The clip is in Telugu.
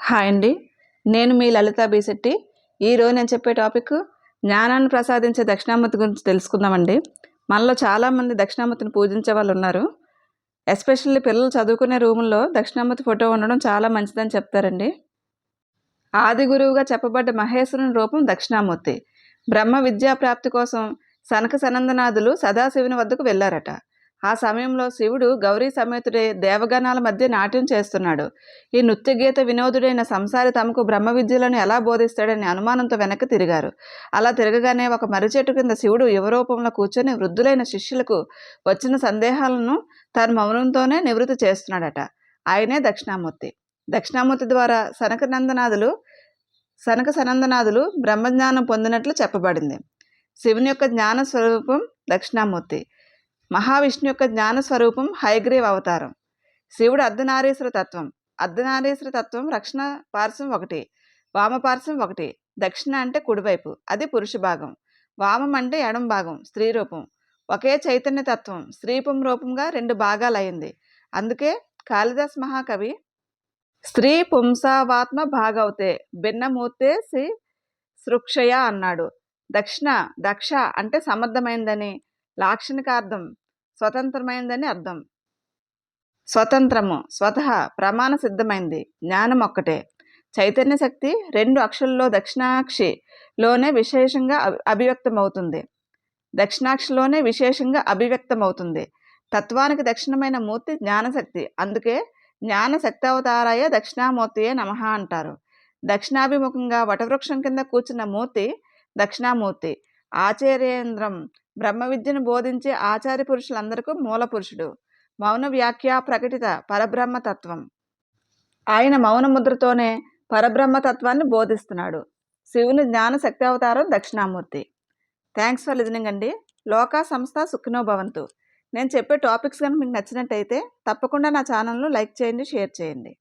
హాయ్ అండి. నేను మీ లలిత బీశెట్టి. ఈరోజు నేను చెప్పే టాపిక్ జ్ఞానాన్ని ప్రసాదించే దక్షిణామూర్తి గురించి తెలుసుకుందామండి. మనలో చాలామంది దక్షిణామూర్తిని పూజించే వాళ్ళు ఉన్నారు. ఎస్పెషల్లీ పిల్లలు చదువుకునే రూముల్లో దక్షిణామూర్తి ఫోటో ఉండడం చాలా మంచిదని చెప్తారండి. ఆది గురువుగా చెప్పబడ్డ మహేశ్వరుని రూపం దక్షిణామూర్తి. బ్రహ్మ విద్యా ప్రాప్తి కోసం సనక సనందనాథులు సదాశివుని వద్దకు వెళ్ళారట. ఆ సమయంలో శివుడు గౌరీ సమేతుడే దేవగణాల మధ్య నాట్యం చేస్తున్నాడు. ఈ నృత్యగీత వినోదుడైన సంసారి తమకు బ్రహ్మ విద్యలను ఎలా బోధిస్తాడని అనుమానంతో వెనక్కి తిరిగారు. అలా తిరగగానే ఒక మర్రిచెట్టు కింద శివుడు యువరూపంలో కూర్చొని వృద్ధులైన శిష్యులకు వచ్చిన సందేహాలను తన మౌనంతోనే నివృత్తి చేస్తున్నాడట. ఆయనే దక్షిణామూర్తి. దక్షిణామూర్తి ద్వారా సనకనందనాథులు సనక సనందనాథులు బ్రహ్మజ్ఞానం పొందినట్లు చెప్పబడింది. శివుని యొక్క జ్ఞాన స్వరూపం దక్షిణామూర్తి. మహావిష్ణు యొక్క జ్ఞాన స్వరూపం హైగ్రీవ్ అవతారం. శివుడు అర్ధనారీశ్వర తత్వం. అర్ధనారీశ్వర తత్వం రక్షణ పార్శ్వం ఒకటి. వామపార్శ్వం ఒకటి. దక్షిణ అంటే కుడివైపు. అది పురుష భాగం. వామం అంటే ఎడం భాగం. స్త్రీ రూపం. ఒకే చైతన్య తత్వం. స్త్రీపం రూపంగా రెండు భాగాలయ్యింది అందుకే కాళిదాస్ మహాకవి స్త్రీ పుంసావాత్మ భాగవుతే భిన్నమూర్తే శ్రీ సృక్షయ అన్నాడు. దక్షిణ దక్ష అంటే సమర్థమైందని లాక్షణికార్థం స్వతంత్రమైందని అర్థం. స్వతంత్రము స్వతహ ప్రమాణ సిద్ధమైంది. జ్ఞానం ఒక్కటే. చైతన్య శక్తి రెండు అక్షుల్లో దక్షిణాక్షిలోనే విశేషంగా అభివ్యక్తమవుతుంది. దక్షిణాక్షిలోనే విశేషంగా అభివ్యక్తమవుతుంది. తత్వానికి దక్షిణమైన మూర్తి జ్ఞానశక్తి. అందుకే జ్ఞాన శక్తావతారాయ దక్షిణామూర్తియే నమ అంటారు. దక్షిణాభిముఖంగా వటవృక్షం కింద కూర్చున్న మూర్తి దక్షిణామూర్తి. ఆచార్యేంద్రం బ్రహ్మ విద్యను బోధించే ఆచార్య పురుషులందరికీ మూల పురుషుడు. మౌన వ్యాఖ్య ప్రకటిత పరబ్రహ్మతత్వం ఆయన మౌన ముద్రతోనే పరబ్రహ్మతత్వాన్ని బోధిస్తున్నాడు. శివుని జ్ఞాన శక్తి అవతారం దక్షిణామూర్తి. థ్యాంక్స్ ఫర్ లిజనింగ్ అండి. లోకా సంస్థ సుఖినో భవంతు. నేను చెప్పే టాపిక్స్ కనుక మీకు నచ్చినట్టయితే తప్పకుండా నా ఛానల్ను లైక్ చేయండి షేర్ చేయండి.